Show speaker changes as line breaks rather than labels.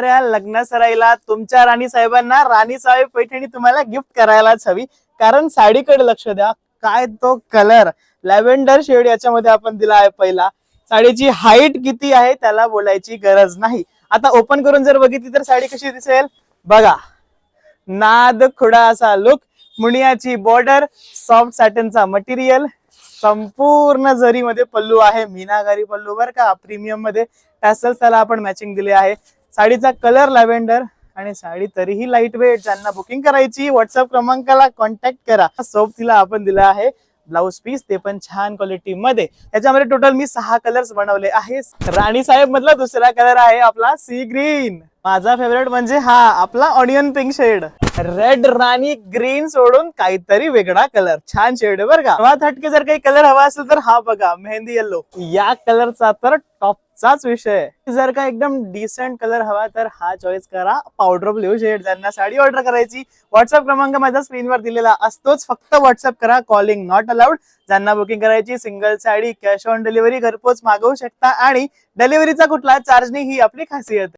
लग्न सराईला तुमच्या राणी साहेबांना राणी साहेब पैठणी तुम्हाला गिफ्ट करायलाच हवी. कारण साडीकडे लक्ष द्या. काय तो कलर? लॅव्हेंडर शेड याच्यामध्ये आपण दिला आहे पहिला. साडीची हाईट किती आहे त्याला बोलायची गरज नाही. आता ओपन करून जर बघितली तर साडी कशी दिसेल? बघा. नाद खुडा असा लुक मुनियाची बॉर्डर सॉफ्ट सॅटनचा मटेरियल संपूर्ण जरीमध्ये पल्लू आहे. मीनागारी पल्लू बर का. प्रीमियममध्ये. टॅसल्स त्याला आपण मॅचिंग दिले आहे. साडीचा कलर लॅव्हेंडर आणि साडी तरीही लाइट वेट ज्यांना बुकिंग करायची व्हॉट्सअप क्रमांकाला कॉन्टॅक्ट करा. सोप तिला आपण दिला आहे. ब्लाऊज पीस ते पण छान क्वालिटी मध्ये. याच्यामध्ये टोटल मी सहा कलर्स बनवले आहे. राणी साहेब मधला दुसरा कलर आहे आपला सी ग्रीन माझा फेवरेट म्हणजे हा आपला onion pink shade red rani green सोडून काहीतरी वेगळा कलर छान शेड बर का. सर्वात हटके जर काही कलर हवा असेल तर हा बघा मेहंदी येल्लो या कलरचा तर टॉपचाच विषय जर का एकदम डिसेंट कलर हवा तर हा चॉईस करा. पावडर ब्ल्यू शेड ज्यांना साडी ऑर्डर करायची व्हॉट्सअप क्रमांक माझ्या स्क्रीनवर दिलेला असतोच. फक्त व्हॉट्सअप करा. कॉलिंग नॉट अलाउड ज्यांना बुकिंग करायची single sari cash on delivery घरपोच मागवू शकता. आणि डिलिव्हरीचा कुठला चार्ज नाही ही आपली खासियत